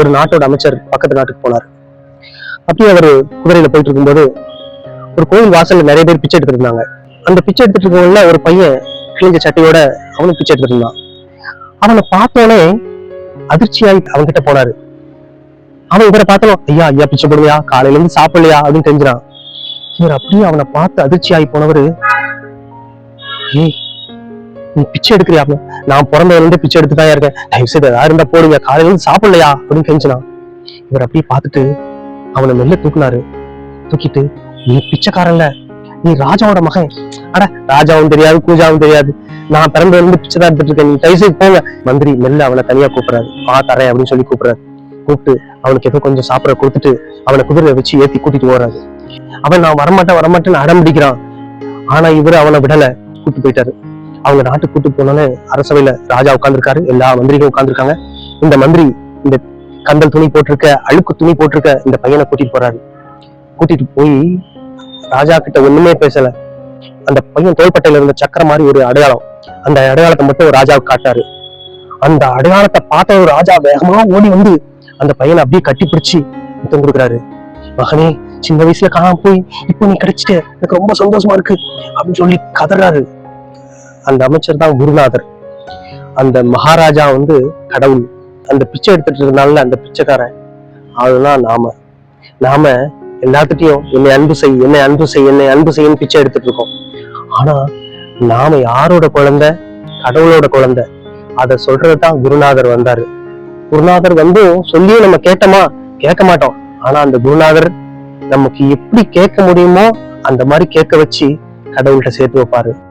ஒரு நாட்டோட அமைச்சர் பக்கத்து நாட்டுக்கு போனார். அப்படியே அவர் குதிரையில போயிட்டு இருக்கும்போது ஒரு கோயில் வாசல்ல நிறைய பேர் பிச்சை எடுத்துட்டு இருந்தாங்க. அந்த பிச்சை எடுத்துட்டு இருக்கவங்கள ஒரு பையன் கிழிஞ்ச சட்டையோட அவனும் பிச்சை எடுத்துட்டு இருந்தான். அவனை பார்த்தோன்னே அதிர்ச்சியாய் அவன்கிட்ட போனாரு. அவன் இவரை பார்த்தோம் ஐயா ஐயா பிச்சை போடுவியா காலையில இருந்து சாப்பிடலையா? அப்படின்னு தெரிஞ்சினான் இவர் அப்படியே அவனை பார்த்து அதிர்ச்சியாகி போனவரு ஏய் நீ பிச்சை எடுக்கிறியா அப்படின்னு, நான் பிறந்ததுலேருந்து பிச்சை எடுத்து தான் இருக்கேன். தயவு செய்து ஏதாவது இருந்தா போடுங்க. காலையில இருந்து சாப்பிடலையா? அப்படின்னு கெஞ்சினான் இவர் அப்படியே பார்த்துட்டு அவனை மெல்ல தூக்குனாரு. தூக்கிட்டு நீ பிச்சைக்காரன்ல. நீ ராஜாவோட மகன். அட ராஜாவும் தெரியாது கூஜாவும் தெரியாது. நான் பிறந்ததுல இருந்து பிச்சை தான் எடுத்துட்டு இருக்கேன். நீ தயவு செய்து போங்க. மந்திரி மெல்ல அவனை தனியா கூப்பிடுறாரு. ஆ தரேன் அப்படின்னு சொல்லி கூப்பிடுறாரு. கூப்பிட்டு அவனுக்கு ஏதோ கொஞ்சம் சாப்பிட கொடுத்துட்டு அவனை குதிரையை வச்சு ஏத்தி கூட்டிட்டு போறாரு அவன் நான் வரமாட்டேன் வரமாட்டேன்னு அடம் பிடிக்கிறான். ஆனா இவரு அவனை விடல. கூப்பிட்டு போயிட்டாரு. அவங்க நாட்டுக்கு கூட்டு போனோன்னு அரசவையில ராஜா உட்காந்துருக்காரு எல்லா மந்திரிகளும் உட்காந்துருக்காங்க இந்த மந்திரி இந்த கந்தல் துணி போட்டிருக்க அழுக்கு துணி போட்டிருக்க இந்த பையனை கூட்டிட்டு போறாரு. கூட்டிட்டு போய் ராஜா கிட்ட ஒண்ணுமே பேசல. அந்த பையன் தோள்பட்டையில இருந்த சக்கரம் மாதிரி ஒரு அடையாளம். அந்த அடையாளத்தை மட்டும் ராஜாவுக்கு காட்டாரு அந்த அடையாளத்தை பார்த்த ஒரு ராஜா வேகமா ஓடி வந்து அந்த பையனை அப்படியே கட்டி பிடிச்சி முத்தம் கொடுக்குறாரு. மகனே சின்ன வயசுல காணாம போய் இப்போ நீ கிடைச்சிட்ட. எனக்கு ரொம்ப சந்தோஷமா இருக்கு அப்படின்னு சொல்லி கதறாரு. அந்த அமைச்சர் தான் குருநாதர். அந்த மகாராஜா வந்து கடவுள். அந்த பிச்சை எடுத்துட்டு இருந்தால அந்த பிச்சைக்காரன். அதுதான் நாம. நாம எல்லாத்துட்டையும் என்னை அன்பு செய் என்னை அன்பு செய் என்னை அன்பு செய்யன்னு பிச்சை எடுத்துட்டு இருக்கோம். ஆனா நாம யாரோட குழந்தை? கடவுளோட குழந்தை. அதை சொல்றதுதான் குருநாதர் வந்தாரு. குருநாதர் வந்து சொல்லியும் நம்ம கேட்டோமா? கேட்க மாட்டோம். ஆனா அந்த குருநாதர் நமக்கு எப்படி கேட்க முடியுமோ அந்த மாதிரி கேட்க வச்சு கடவுள்கிட்ட சேர்த்து வைப்பாரு.